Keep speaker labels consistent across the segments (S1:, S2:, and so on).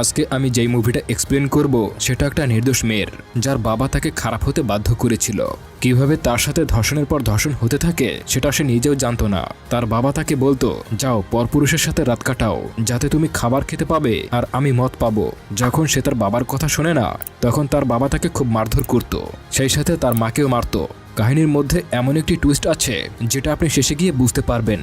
S1: আজকে আমি যেই মুভিটা এক্সপ্লেন করব, সেটা একটা নির্দোষ মেয়ের, যার বাবা তাকে খারাপ হতে বাধ্য করেছিল। কীভাবে তার সাথে ধর্ষণের পর ধর্ষণ হতে থাকে, সেটা সে নিজেও জানতো না। তার বাবা তাকে বলতো, যাও, পরপুরুষের সাথে রাত কাটাও, যাতে তুমি খাবার খেতে পাবে আর আমি মদ পাবো। যখন সে তার বাবার কথা শোনে না, তখন তার বাবা তাকে খুব মারধর করত। সেই সাথে তার মাকেও মারত। কাহিনীর মধ্যে এমন একটি টুইস্ট আছে, যেটা আপনি শেষে গিয়ে বুঝতে পারবেন।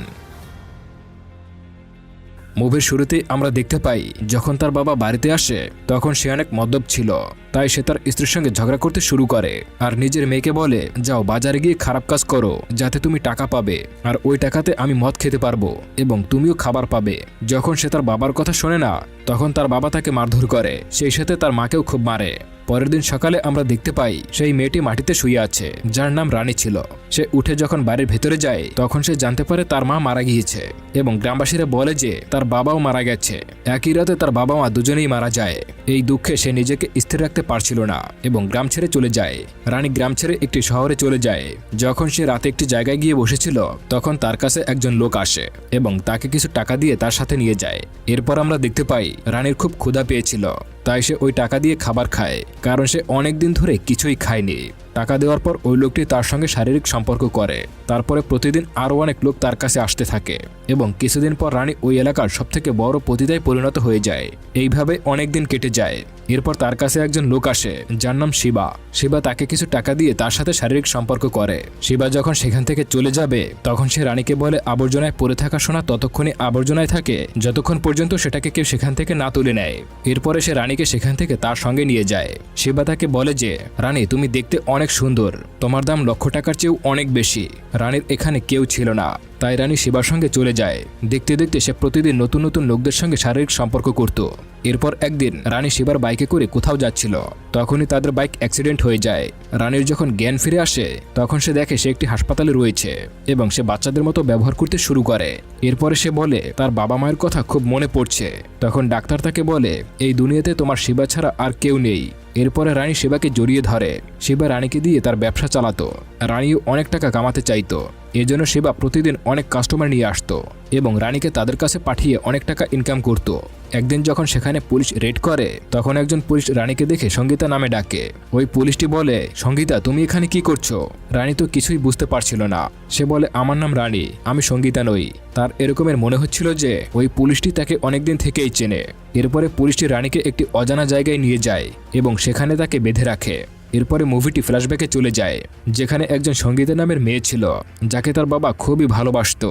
S1: মুভির শুরুতে আমরা দেখতে পাই, যখন তার বাবা বাড়িতে আসে, তখন সে অনেক মদ্যপ ছিল। তাই সে তার স্ত্রীর সঙ্গে ঝগড়া করতে শুরু করে। আর নিজের মেয়েকে বলে, যাও বাজারে গিয়ে খারাপ কাজ করো, যাতে তুমি টাকা পাবে। আর ওই টাকাতে আমি মদ খেতে পারব এবং তুমিও খাবার পাবে। যখন সে তার বাবার কথা শোনে না, তখন তার বাবা তাকে মারধর করে। সেই সাথে তার মাকেও খুব মারে। পরের দিন সকালে আমরা দেখতে পাই সেই মেয়েটি মাটিতে শুয়ে আছে, যার নাম রানী ছিল। সে উঠে যখন বাড়ির ভেতরে যায়, তখন সে জানতে পারে তার মা মারা গিয়েছে এবং গ্রামবাসীরা বলে যে তার বাবাও মারা গেছে। একই রাতে তার বাবা মা দুজনেই মারা যায়। এই দুঃখে সে নিজেকে স্থির রাখতে পারছিল না এবং গ্রাম ছেড়ে চলে যায়। রানী গ্রাম ছেড়ে একটি শহরে চলে যায়। যখন সে রাতে একটি জায়গায় গিয়ে বসেছিল, তখন তার কাছে একজন লোক আসে এবং তাকে কিছু টাকা দিয়ে তার সাথে নিয়ে যায়। এরপর আমরা দেখতে পাই, রানীর খুব ক্ষুধা পেয়েছিল। তাই সে ওই টাকা দিয়ে খাবার খায়, কারণ সে অনেক দিন ধরে কিছুই খায়নি। টাকা দেওয়ার পর ওই লোকটি তার সঙ্গে শারীরিক সম্পর্ক করে। তারপরে প্রতিদিন আরও অনেক লোক তার কাছে আসতে থাকে এবং কিছুদিন পর রানী ওই এলাকার সবথেকে বড় পতিতায় পরিণত হয়ে যায়। এইভাবে অনেক দিন কেটে যায়। এরপর তার কাছে একজন লোক আসে, যার নাম শিবা। শিবা তাকে কিছু টাকা দিয়ে তার সাথে শারীরিক সম্পর্ক করে। শিবা যখন সেখান থেকে চলে যাবে, তখন সে রানীকে বলে, আবর্জনায় পড়ে থাকা সোনা ততক্ষণে আবর্জনায় থাকে। যতক্ষণ পর্যন্ত সেটাকে কেউ সেখান থেকে না তুলে নেয়। এরপরে সে রানীকে সেখান থেকে তার সঙ্গে নিয়ে যায়। শিবা তাকে বলে যে, রানী, তুমি দেখতে অনেক সুন্দর। তোমার দাম লক্ষ টাকার চেয়েও অনেক বেশি। রানীর এখানে কেউ ছিল না। তাই রানী শিবার সঙ্গে চলে যায়। দেখতে দেখতে সে প্রতিদিন নতুন নতুন লোকদের সঙ্গে শারীরিক সম্পর্ক করত। এরপর একদিন রানী শিবার বাইকে করে কোথাও যাচ্ছিল। তখনই তাদের বাইক অ্যাক্সিডেন্ট হয়ে যায়। রানীর যখন জ্ঞান ফিরে আসে, তখন সে দেখে সে একটি হাসপাতালে রয়েছে এবং সে বাচ্চাদের মতো ব্যবহার করতে শুরু করে। এরপরে সে বলে, তার বাবা মায়ের কথা খুব মনে পড়ছে। তখন ডাক্তার তাকে বলে, এই দুনিয়াতে তোমার শিবা ছাড়া আর কেউ নেই। এরপরে রানী শিবাকে জড়িয়ে ধরে। শিবা রানীকে দিয়ে তার ব্যবসা চালাতো। রানীও অনেক টাকা কামাতে চাইতো। এজন্য সেবা প্রতিদিন অনেক কাস্টমার নিয়ে আসতো এবং রানীকে তাদের কাছে পাঠিয়ে অনেক টাকা ইনকাম করত। একদিন যখন সেখানে পুলিশ রেড করে, তখন একজন পুলিশ রানীকে দেখে সঙ্গীতা নামে ডাকে। ওই পুলিশটি বলে, সঙ্গীতা, তুমি এখানে কি করছ? রানী তো কিছুই বুঝতে পারছিল না। সে বলে, আমার নাম রানী, আমি সঙ্গীতা নই। তার এরকমের মনে হচ্ছিল যে, ওই পুলিশটি তাকে অনেকদিন থেকেই চেনে। এরপরে পুলিশটি রানীকে একটি অজানা জায়গায় নিয়ে যায় এবং সেখানে তাকে বেঁধে রাখে। এরপরে মুভিটি ফ্ল্যাশব্যাকে চলে যায়, যেখানে একজন সঙ্গীতের নামের মেয়ে ছিল, যাকে তার বাবা খুবই ভালোবাসত।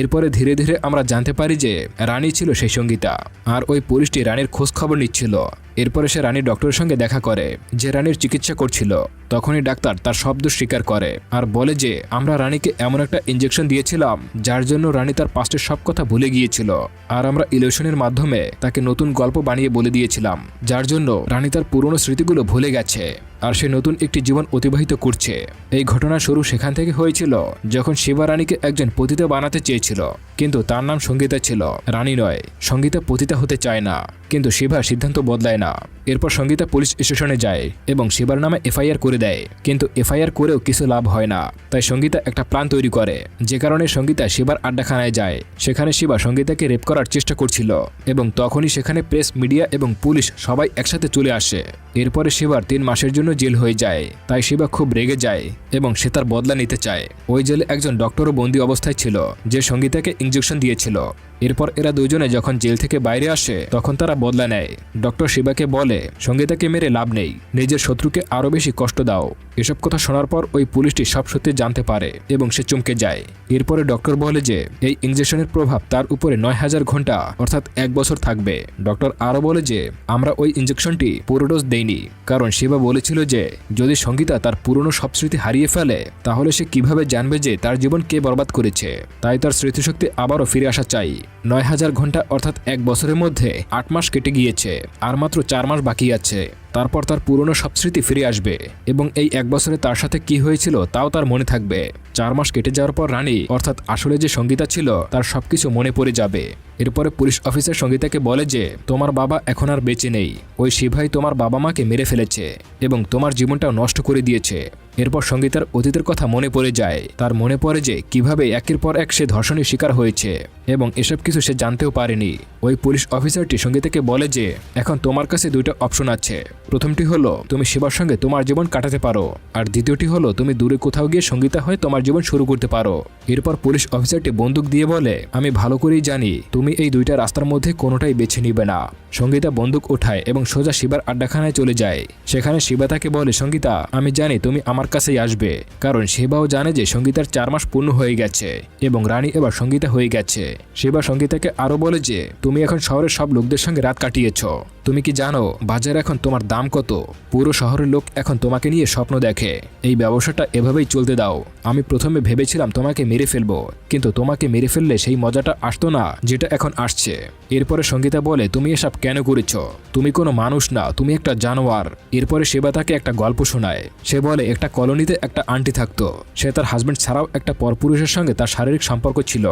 S1: এরপরে ধীরে ধীরে আমরা জানতে পারি যে রানী ছিল সেই সঙ্গীতা, আর ওই পুলিশটি রানীর খোঁজ খবর নিচ্ছিল। এরপরে সে রানীর ডক্টরের সঙ্গে দেখা করে। যে রানীর চিকিৎসা করছিল, তখনই ডাক্তার তার শব্দ স্বীকার করে আর বলে যে, আমরা রানীকে এমন একটা ইঞ্জেকশন দিয়েছিলাম, যার জন্য রানী তার পাস্টের সব কথা ভুলে গিয়েছিল আর আমরা ইলেকশনের মাধ্যমে তাকে নতুন গল্প বানিয়ে বলে দিয়েছিলাম, যার জন্য রানী তার পুরনো স্মৃতিগুলো ভুলে গেছে আর সে নতুন একটি জীবন অতিবাহিত করছে। এই ঘটনা শুরু সেখান থেকে হয়েছিল, যখন শিবা রানীকে একজন পতিতা বানাতে চেয়েছিল। কিন্তু তার নাম সঙ্গীতা ছিল। রানী নয়, সঙ্গীতা পতিতা হতে চায় না, কিন্তু শিবা সিদ্ধান্ত বদলায় না। এরপর সঙ্গীতা পুলিশ স্টেশনে যায় এবং শিবার নামে এফআইআর করে দেয়। কিন্তু এফআইআর করেও কিছু লাভ হয় না, তাই সঙ্গীতা একটা প্ল্যান তৈরি করে। যে কারণে সঙ্গীতা শিবার আড্ডাখানায় যায়। সেখানে শিবা সঙ্গীতাকে রেপ করার চেষ্টা করছিল এবং তখনই সেখানে প্রেস, মিডিয়া এবং পুলিশ সবাই একসাথে চলে আসে। এরপরে সেবার তিন মাসের জন্য জেল হয়ে যায়। তাই সেবা খুব রেগে যায় এবং সে তার বদলা নিতে চায়। ওই জেলে একজন ডক্টরও বন্দী অবস্থায় ছিল, যে সঙ্গীতাকে ইঞ্জেকশন দিয়েছিল। এরপর এরা দুজনে যখন জেল থেকে বাইরে আসে, তখন তারা বদলা নেয়। ডক্টর শিবাকে বলে সঙ্গীতাকে মেরে লাভ নেই। নিজের শত্রুকে আরও বেশি কষ্ট দাও। এসব কথা শোনার পর ওই পুলিশটি সব সত্যি জানতে পারে এবং সে চমকে যায়। এরপরে ডক্টর বলে যে, এই ইঞ্জেকশনের প্রভাব তার উপরে নয় হাজার ঘণ্টা, অর্থাৎ এক বছর থাকবে। ডক্টর আরও বলে যে, আমরা ওই ইঞ্জেকশনটি পুরো ডোজ দেইনি। কারণ শিবা বলেছিল যে, যদি সঙ্গীতা তার পুরনো সব স্মৃতি হারিয়ে ফেলে, তাহলে সে কীভাবে জানবে যে তার জীবন কে বরবাদ করেছে? তাই তার স্মৃতিশক্তি আবারও ফিরে আসা চাই। নয় হাজার ঘণ্টা অর্থাৎ এক বছরের মধ্যে আট মাস কেটে গিয়েছে, আর মাত্র চার মাস বাকি আছে। তারপর তার পুরনো সব স্মৃতি ফিরে আসবে এবং এই এক বছরে তার সাথে কি হয়েছিল তাও তার মনে থাকবে। চার মাস কেটে যাওয়ার পর রানী, অর্থাৎ আসলে যে সঙ্গীতা ছিল, তার সবকিছু মনে পড়ে যাবে। এরপরে পুলিশ অফিসার সঙ্গীতাকে বলে যে, তোমার বাবা এখন আর বেঁচে নেই। ওই শিভাই তোমার বাবা মাকে মেরে ফেলেছে এবং তোমার জীবনটাও নষ্ট করে দিয়েছে। এরপর সঙ্গীতার অতীতের কথা মনে পড়ে যায়। তার মনে পড়ে যে কীভাবে একের পর এক সে ধর্ষণের শিকার হয়েছে এবং এসব কিছু সে জানতেও পারেনি। ওই পুলিশ অফিসারটি সঙ্গীতাকে বলে যে, এখন তোমার কাছে দুইটা অপশন আছে। প্রথমটি হলো, তুমি শিবার সঙ্গে তোমার জীবন কাটাতে পারো। আর দ্বিতীয়টি হলো, তুমি দূরে কোথাও গিয়ে সঙ্গীতা হয়ে তোমার জীবন শুরু করতে পারো। এরপর পুলিশ অফিসারটি বন্দুক দিয়ে বলে, আমি ভালো করেই জানি, তুমি এই দুইটা রাস্তার মধ্যে কোনোটাই বেছে নিবে না। সঙ্গীতা বন্দুক ওঠায় এবং সোজা শিবার আড্ডাখানায় চলে যায়। সেখানে শিবা তাকে বলে, সঙ্গীতা, আমি জানি তুমি আমার কাছেই আসবে। কারণ সেবাও জানে যে সঙ্গীতার চার মাস পূর্ণ হয়ে গেছে এবং রানী এবার সঙ্গীতা হয়ে গেছে। সেবা সঙ্গীতাকে আরও বলে যে, তুমি এখন শহরের সব লোকদের সঙ্গে রাত কাটিয়েছ। তুমি কি জানো, বাজারে এখন তোমার দাম কত? পুরো শহরের লোক এখন তোমাকে নিয়ে স্বপ্ন দেখে। এই ব্যবসাটা এভাবেই চলতে দাও। আমি প্রথমে ভেবেছিলাম তোমাকে মেরে ফেলব, কিন্তু তোমাকে মেরে ফেললে সেই মজাটা আসতো না, যেটা এখন আসছে। এরপরে সঙ্গীতা বলে, তুমি এসব কেন করেছ? তুমি কোনো মানুষ না, তুমি একটা জানোয়ার। এরপরে সেবা তাকে একটা গল্প শোনায়। সে বলে, একটা কলোনিতে একটা আন্টি থাকতো। সে তার হাজব্যান্ড ছাড়াও একটা পরপুরুষের সঙ্গে তার শারীরিক সম্পর্ক ছিল।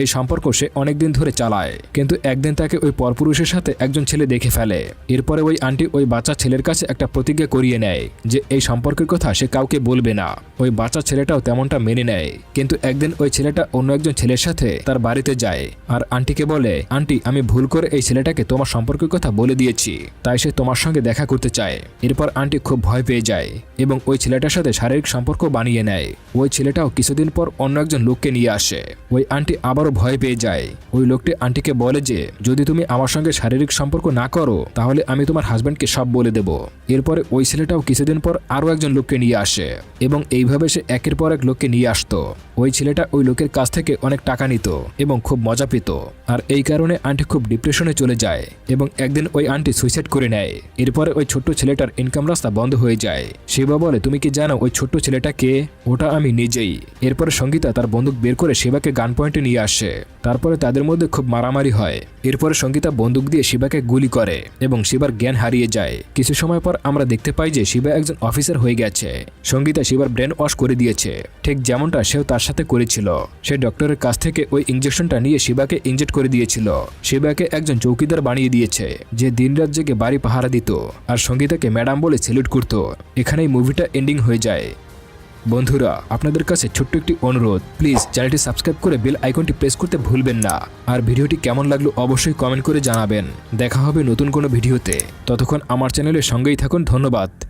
S1: এই সম্পর্ক সে অনেকদিন ধরে চালায়, কিন্তু একদিন তাকে ওই পরপুরুষের সাথে একজন ছেলে দেখে ফেলে। এরপরে ওই আন্টি ওই বাচ্চা ছেলের কাছে একটা প্রতিজ্ঞা করিয়ে নেয় যে এই সম্পর্কের কথা সে কাউকে বলবে না। ওই বাচ্চা ছেলেটাও তেমনটা মেনে নেয়। কিন্তু একদিন ওই ছেলেটা অন্য একজন ছেলের সাথে তার বাড়িতে যায় আর আন্টিকে বলে, আন্টি, আমি ভুল করে এই ছেলেটাকে তোমার সম্পর্কের কথা বলে দিয়েছি। তাই সে তোমার সঙ্গে দেখা করতে চায়। এরপর আন্টি খুব ভয় পেয়ে যায় এবং ওই ছেলেটার সাথে শারীরিক সম্পর্ক বানিয়ে নেয়। ওই ছেলেটাও কিছুদিন পর অন্য একজন লোককে নিয়ে আসে। ওই আন্টি আবারও ভয় পেয়ে যায়। ওই লোকটি আন্টিকে বলে যে, যদি তুমি আমার সঙ্গে শারীরিক সম্পর্ক না করো তাহলে আমি তোমার হাজব্যান্ডকে সব বলে দেব। এরপরে ওই ছেলেটাও কিছুদিন পর আরও একজন লোককে নিয়ে আসে এবং এইভাবে সে একের পর এক লোককে নিয়ে আসতো। ওই ছেলেটা ওই লোকের কাছ থেকে অনেক টাকা নিত এবং খুব মজা পেত। আর এই কারণে আন্টি খুব ডিপ্রেশনে চলে যায় এবং একদিন ওই আন্টি সুইসাইড করে নেয়। এরপরে ওই ছোট্ট ছেলেটার ইনকাম রাস্তা বন্ধ হয়ে যায়। শিবা বলে, তুমি কি জানো ওই ছোট্ট ছেলেটা কে? ওটা আমি নিজেই। এরপরে সঙ্গীতা তার বন্দুক বের করে শিবাকে গান পয়েন্টে নিয়ে আসে। তারপরে তাদের মধ্যে খুব মারামারি হয়। এরপরে সঙ্গীতা বন্দুক দিয়ে শিবাকে গুলি করে। এবং শিবার জ্ঞান হারিয়ে যায়। কিছু সময় পর আমরা দেখতে পাই যে শিবা একজন অফিসার হয়ে গেছে। সঙ্গীতা শিবার ব্রেন ওয়াশ করে দিয়েছে। ঠিক যেমনটা সেও তার সাথে করেছিল। সে ডক্টরের কাছ থেকে ওই ইঞ্জেকশনটা নিয়ে শিবাকে ইনজেক্ট করে দিয়েছিল। শিবাকে একজন চৌকিদার বানিয়ে দিয়েছে, যে দিনরাত জেগে বাড়ি পাহারা দিত। আর সঙ্গীতাকে ম্যাডাম বলে সেলুট করত। এখানেই মুভিটা এন্ডিং হয়ে যায়। বন্ধুরা, আপনাদের কাছে ছোট্ট একটি অনুরোধ। প্লিজ চ্যানেলটি সাবস্ক্রাইব করে বেল আইকনটি প্রেস করতে ভুলবেন না। আর ভিডিওটি কেমন লাগল অবশ্যই কমেন্ট করে জানাবেন। দেখা হবে নতুন কোনো ভিডিওতে। ততক্ষণ আমার চ্যানেলের সঙ্গেই থাকুন। ধন্যবাদ।